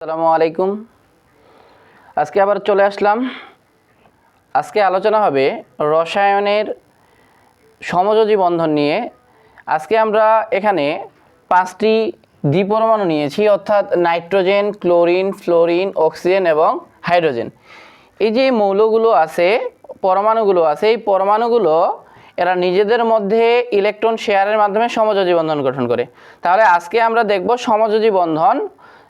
আসসালামু আলাইকুম। আজকে আবার চলে আসলাম। আজকে আলোচনা হবে রসায়নের সমযোজী বন্ধন নিয়ে। আজকে আমরা এখানে পাঁচটি দ্বিপরমাণু নিয়েছি, অর্থাৎ নাইট্রোজেন, ক্লোরিন, ফ্লোরিন, অক্সিজেন এবং হাইড্রোজেন। এই যে মৌলগুলো আছে, পরমাণুগুলো আছে, এই পরমাণুগুলো এরা নিজেদের মধ্যে ইলেকট্রন শেয়ারের মাধ্যমে সমযোজী বন্ধন গঠন করে। তাহলে আজকে আমরা দেখব সমযোজী বন্ধন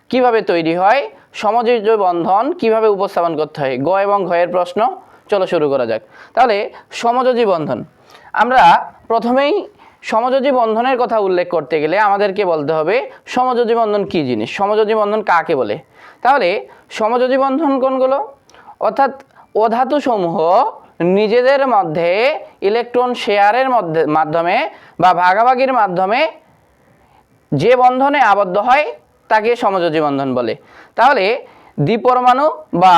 কীভাবে তৈরি হয় সমযোজী বন্ধন কীভাবে উপস্থাপন করতে হয়, গ এবং ঘয়ের প্রশ্ন। চলো শুরু করা যাক। তাহলে, সমযোজী বন্ধন। আমরা প্রথমেই সমযোজী বন্ধনের কথা উল্লেখ করতে গেলে আমাদেরকে বলতে হবে, সমযোজী বন্ধন কী জিনিস? সমযোজী বন্ধন কাকে বলে? তাহলে, সমযোজী বন্ধন কোনগুলো? অর্থাৎ, অধাতু সমূহ নিজেদের মধ্যে ইলেকট্রন শেয়ারের মধ্যে, মাধ্যমে বা ভাগাভাগির মাধ্যমে যে বন্ধনে আবদ্ধ হয় তাকে সমযোজী বন্ধন বলে। তাহলে দ্বিপরমাণু বা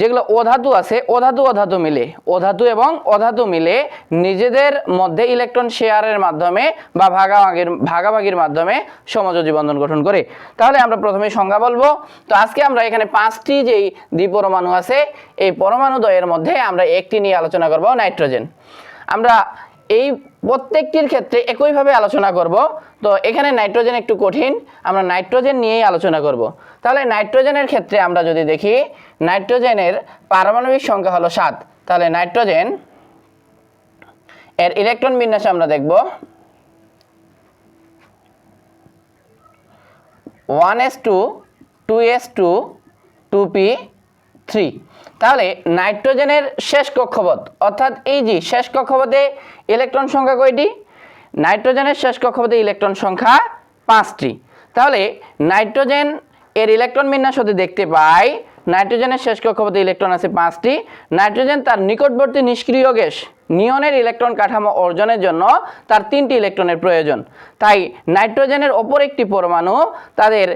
যেগুলো অধাতু আছে, অধাতু অধাতু মিলে, অধাতু এবং অধাতু মিলে নিজেদের মধ্যে ইলেকট্রন শেয়ারের মাধ্যমে বা ভাগাভাগির ভাগাভাগির মাধ্যমে সমযোজী বন্ধন গঠন করে। তাহলে আমরা প্রথমে সংজ্ঞা বলব। তো আজকে আমরা এখানে পাঁচটি যেই দ্বিপরমাণু আছে, এই পরমাণু দ্বয়ের মধ্যে আমরা একটি নিয়ে আলোচনা করব, নাইট্রোজেন। আমরা এই প্রত্যেকটির ক্ষেত্রে একইভাবে আলোচনা করব। তো এখানে নাইট্রোজেন একটু কঠিন, আমরা নাইট্রোজেন নিয়েই আলোচনা করব। তাহলে নাইট্রোজেনের ক্ষেত্রে আমরা যদি দেখি, নাইট্রোজেনের পারমাণবিক সংখ্যা হলো সাত। তাহলে নাইট্রোজেন এর ইলেকট্রন বিন্যাস আমরা দেখব। One s two two s two two p three. তাহলে নাইট্রোজেনের শেষ কক্ষপথ, অর্থাৎ এই যে শেষ কক্ষপথে ইলেকট্রন সংখ্যা কয়টি? নাইট্রোজেনের শেষ কক্ষপথে ইলেকট্রন সংখ্যা পাঁচটি। তাহলে নাইট্রোজেন এর ইলেকট্রন বিন্যাস হতে দেখতে পাই, নাইট্রোজেনের শেষ কক্ষপথে ইলেকট্রন আছে পাঁচটি। নাইট্রোজেন তার নিকটবর্তী নিষ্ক্রিয় গ্যাস, নিয়নের ইলেকট্রন কাঠামো অর্জনের জন্য তার তিনটি ইলেকট্রনের প্রয়োজন। তাই নাইট্রোজেনের অপর একটি পরমাণু, তাদের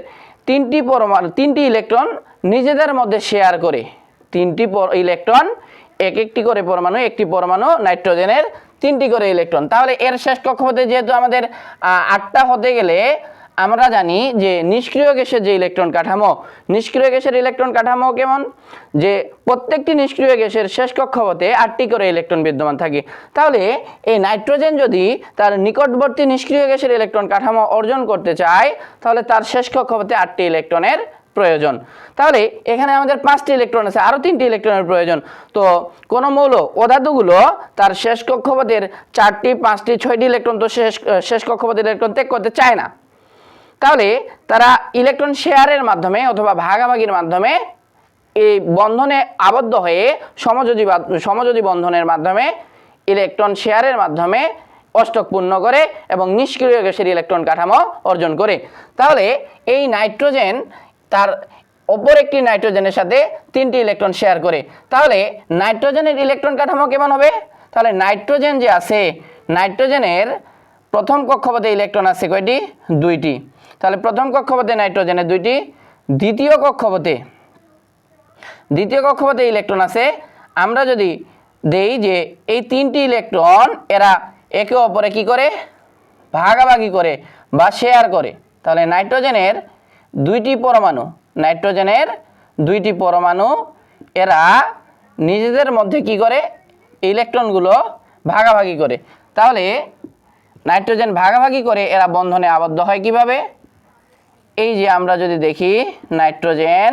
তিনটি পরমাণু, তিনটি ইলেকট্রন নিজেদের মধ্যে শেয়ার করে। তিনটি ইলেকট্রন এক একটি করে পরমাণু, একটি পরমাণু নাইট্রোজেনের তিনটি করে ইলেকট্রন তাহলে এর শেষ কক্ষপথে যেহেতু আমাদের আটটা হতে গেলে, আমরা জানি যে নিষ্ক্রিয় গ্যাসের যে ইলেকট্রন কাঠামো, নিষ্ক্রিয় গ্যাসের ইলেকট্রন কাঠামো কেমন? যে প্রত্যেকটি নিষ্ক্রিয় গ্যাসের শেষ কক্ষপথে আটটি করে ইলেকট্রন বিদ্যমান থাকে। তাহলে এই নাইট্রোজেন যদি তার নিকটবর্তী নিষ্ক্রিয় গ্যাসের ইলেকট্রন কাঠামো অর্জন করতে চায়, তাহলে তার শেষ কক্ষপথে আটটি ইলেকট্রনের প্রয়োজন। তাহলে এখানে আমাদের পাঁচটি ইলেকট্রন আছে আরও তিনটি ইলেকট্রনের প্রয়োজন। তো কোনো মৌল অধাতুগুলো তার শেষ কক্ষপথের চারটি, পাঁচটি, ছয়টি ইলেকট্রন তো শেষ শেষ কক্ষপথের ইলেকট্রন ত্যাগ করতে চায় না। তাহলে তারা ইলেকট্রন শেয়ারের মাধ্যমে অথবা ভাগাভাগির মাধ্যমে এই বন্ধনে আবদ্ধ হয়ে সমযোজী সমযোজী বন্ধনের মাধ্যমে ইলেকট্রন শেয়ারের মাধ্যমে অষ্টক পূর্ণ করে এবং নিষ্ক্রিয় গ্যাসের ইলেকট্রন কাঠামো অর্জন করে। তাহলে এই নাইট্রোজেন তার অপর একটি নাইট্রোজেনের সাথে তিনটি ইলেকট্রন শেয়ার করে। তাহলে নাইট্রোজেনের ইলেকট্রন কাঠামো কেমন হবে? তাহলে নাইট্রোজেন যে আছে, নাইট্রোজেনের প্রথম কক্ষপথে ইলেকট্রন আছে কয়টি? দুইটি। তাহলে প্রথম কক্ষপথে নাইট্রোজেনের দুইটি, দ্বিতীয় কক্ষপথে দ্বিতীয় কক্ষপথে ইলেকট্রন আছে। আমরা যদি দেই যে এই তিনটি ইলেকট্রন, এরা একে অপরে কি করে? ভাগাভাগি করে বা শেয়ার করে। তাহলে নাইট্রোজেনের দুইটি পরমাণু, নাইট্রোজেনের দুইটি পরমাণু, এরা নিজেদের মধ্যে কি করে? ইলেকট্রনগুলো ভাগাভাগি করে। তাহলে নাইট্রোজেন ভাগাভাগি করে এরা বন্ধনে আবদ্ধ হয় কীভাবে? এই যে আমরা যদি দেখি, নাইট্রোজেন,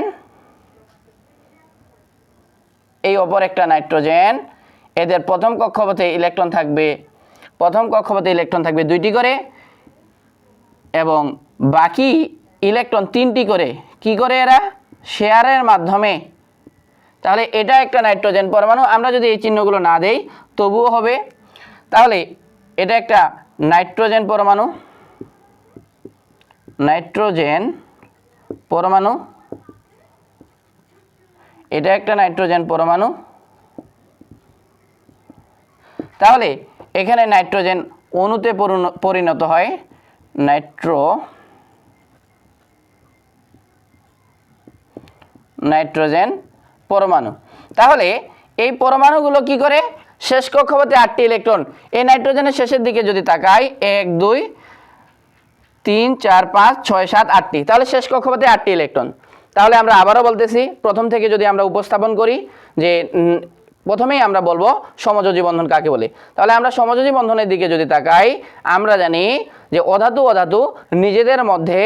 এই অপর একটা নাইট্রোজেন, এদের প্রথম কক্ষপথে ইলেকট্রন থাকবে, প্রথম কক্ষপথে ইলেকট্রন থাকবে দুইটি করে, এবং বাকি ইলেকট্রন তিনটি করে। কি করে এরা? শেয়ারের মাধ্যমে। তাহলে এটা একটা নাইট্রোজেন পরমাণু। আমরা যদি এই চিহ্নগুলো না দেই, তবুও হবে। তাহলে এটা একটা নাইট্রোজেন পরমাণু। নাইট্রোজেন পরমাণু। এটা একটা নাইট্রোজেন পরমাণু। তাহলে এখানে নাইট্রোজেন অণুতে পরিণত হয়। নাইট্রো নাইট্রোজেন পরমাণু। তাহলে এই পরমাণুগুলো কি করে? শেষ কক্ষপথে আটটি ইলেকট্রন। এই নাইট্রোজেনের শেষের দিকে যদি তাকাই, এক, দুই, তিন, চার, পাঁচ, ছয়, সাত, আটটি। তাহলে শেষ কক্ষপথে আটটি ইলেকট্রন। তাহলে আমরা আবারও বলতেছি, প্রথম থেকে যদি আমরা উপস্থাপন করি যে প্রথমেই আমরা বলব সমযোজী বন্ধন কাকে বলে? তাহলে আমরা সমযোজী বন্ধনের দিকে যদি তাকাই, আমরা জানি যে অধাতু অধাতু নিজেদের মধ্যে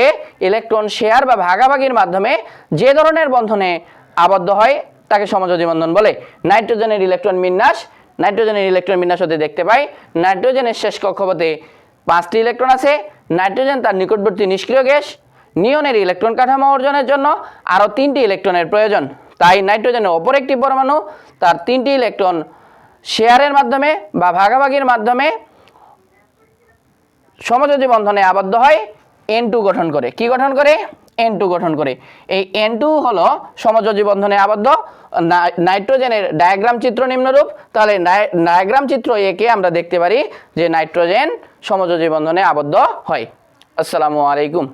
ইলেকট্রন শেয়ার বা ভাগাভাগির মাধ্যমে যে ধরনের বন্ধনে আবদ্ধ হয়, তাকে সমযোজী বন্ধন বলে। নাইট্রোজেনের ইলেকট্রন বিন্যাস, নাইট্রোজেনের ইলেকট্রন বিন্যাস হতে দেখতে পাই। নাইট্রোজেনের শেষ কক্ষপথে পাঁচটি ইলেকট্রন আছে। নাইট্রোজেন তার নিকটবর্তী নিষ্ক্রিয় গ্যাস। নিয়নের ইলেকট্রন কাঠামো অর্জনের জন্য আরও তিনটি ইলেকট্রনের প্রয়োজন। তাই নাইট্রোজেনের অপর একটি পরমাণু, তার তিনটি ইলেকট্রন শেয়ারের মাধ্যমে বা ভাগাভাগির মাধ্যমে সমযোজী বন্ধনে আবদ্ধ হয় এন টু গঠন করে। কি গঠন করে? এন টু গঠন করে। এই এন টু হলো সমযোজী বন্ধনে আবদ্ধ। নাইট্রোজেনের ডায়াগ্রাম চিত্র নিম্নরূপ। তাহলে ডায়- ডায়াগ্রাম চিত্র একে আমরা দেখতে পারি যে নাইট্রোজেন সমযোজী বন্ধনে আবদ্ধ হয়। আসসালামু আলাইকুম।